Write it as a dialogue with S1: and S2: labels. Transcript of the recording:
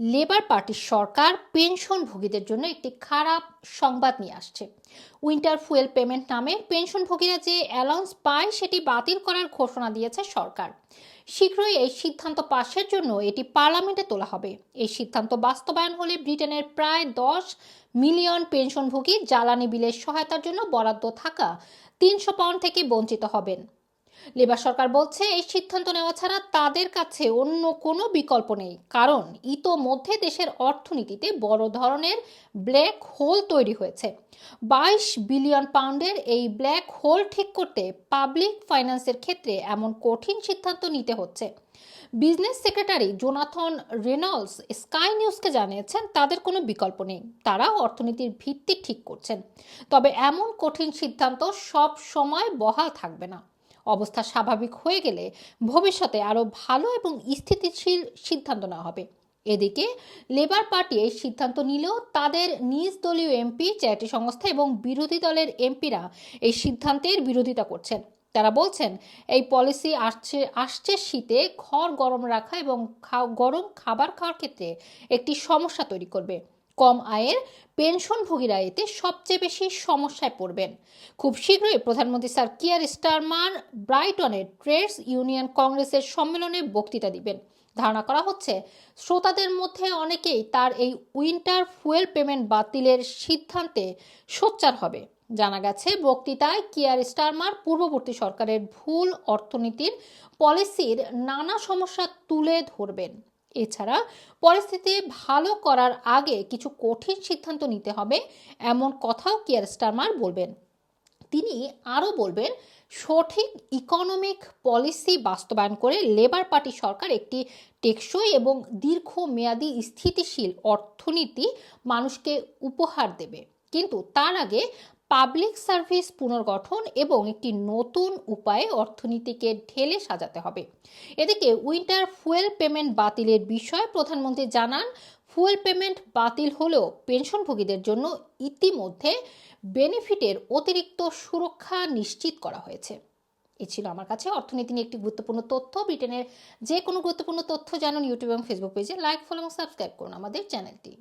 S1: Labour পার্টির সরকার পেনশনভোগীদের জন্য একটি খারাপ সংবাদ নিয়ে আসছে। উইন্টার ফুয়েল পেমেন্ট নামে পেনশনভোগীরা যে অ্যালাউন্স পায়, সেটি বাতিল করার ঘোষণা দিয়েছে সরকার। শীঘ্রই এই সিদ্ধান্ত পাশের জন্য এটি পার্লামেন্টে তোলা হবে। এই সিদ্ধান্ত বাস্তবায়ন হলে ব্রিটেনের প্রায় দশ মিলিয়ন পেনশনভোগী জ্বালানি বিলের সহায়তার জন্য বরাদ্দ থাকা তিনশো পাউন্ড থেকে বঞ্চিত হবেন। লেবার সরকার বলছে, এই সিদ্ধান্ত নেওয়া ছাড়া তাদের কাছে অন্য কোনো বিকল্প নেই। কারণ ইতোমধ্যে দেশের অর্থনীতিতে বড় ধরনের ব্ল্যাক হোল তৈরি হয়েছে। বাইশ বিলিয়ন পাউন্ডের এই ব্ল্যাক হোল ঠিক করতে পাবলিক ফাইন্যান্সের ক্ষেত্রে এমন কঠিন সিদ্ধান্ত নিতে হচ্ছে। Business secretary Jonathan Reynolds sky নিউজকে জানিয়েছেন, তাদের কোনো বিকল্প নেই। তারা অর্থনীতির ভিত্তি ঠিক করছেন। তবে এমন কঠিন সিদ্ধান্ত সব সময় বহাল থাকবে না। অবস্থা স্বাভাবিক হয়ে গেলে ভবিষ্যতে আরও ভালো এবং স্থিতিশীল সিদ্ধান্ত নেওয়া হবে। এদিকে লেবার পার্টি এই সিদ্ধান্ত নিলেও তাদের নিজ দলীয় এমপি, চ্যারিটি সংস্থা এবং বিরোধী দলের এমপিরা এই সিদ্ধান্তের বিরোধিতা করছেন। তারা বলছেন, এই পলিসি আসছে আসছে শীতে ঘর গরম রাখা এবং গরম খাবার খাওয়ার ক্ষেত্রে একটি সমস্যা তৈরি করবে। কম আয়ের পেনশনভোগীরা এতে সবচেয়ে বেশি সমস্যায় পড়বেন। খুব শীঘ্রই প্রধানমন্ত্রী স্যার কিয়ার স্টারমার ব্রাইটনের ট্রেডস ইউনিয়ন কংগ্রেসের সম্মেলনে বক্তৃতা দিবেন। ধারণা করা হচ্ছে, শ্রোতাদের মধ্যে অনেকেই তার এই উইন্টার ফুয়েল পেমেন্ট বাতিলের সিদ্ধান্তে সোচ্চার হবে। জানা গেছে, বক্তৃতায় কিয়ার স্টারমার পূর্ববর্তী সরকারের ভুল অর্থনীতির পলিসির নানা সমস্যা তুলে ধরবেন। এছাড়া পরিস্থিতি ভালো করার আগে কিছু কঠিন সিদ্ধান্ত নিতে হবে, এমন কথাও কিয়ার স্টারমার বলবেন। তিনি আরও বলবেন, সঠিক ইকোনমিক পলিসি বাস্তবায়ন করে লেবার পার্টি সরকার একটি টেকসই এবং দীর্ঘমেয়াদী স্থিতিশীল অর্থনীতি মানুষকে উপহার দেবে। কিন্তু তার আগে পাবলিক সার্ভিস পুনর্গঠন এবং একটি নতুন উপায়ে অর্থনীতিকে ঢেলে সাজাতে হবে। এদিকে উইন্টার ফুয়েল পেমেন্ট বাতিলের বিষয়ে প্রধানমন্ত্রী জানান, ফুয়েল পেমেন্ট বাতিল হলেও পেনশনভোগীদের জন্য ইতিমধ্যে বেনিফিটের অতিরিক্ত সুরক্ষা নিশ্চিত করা হয়েছে। এ ছিল আমার কাছে। অর্থনীতি নিয়ে একটি গুরুত্বপূর্ণ তথ্য। ব্রিটেনের যে কোনো গুরুত্বপূর্ণ তথ্য জানুন ইউটিউব এবং ফেসবুক পেজে। লাইক, ফলো এবং সাবস্ক্রাইব করুন আমাদের চ্যানেলটি।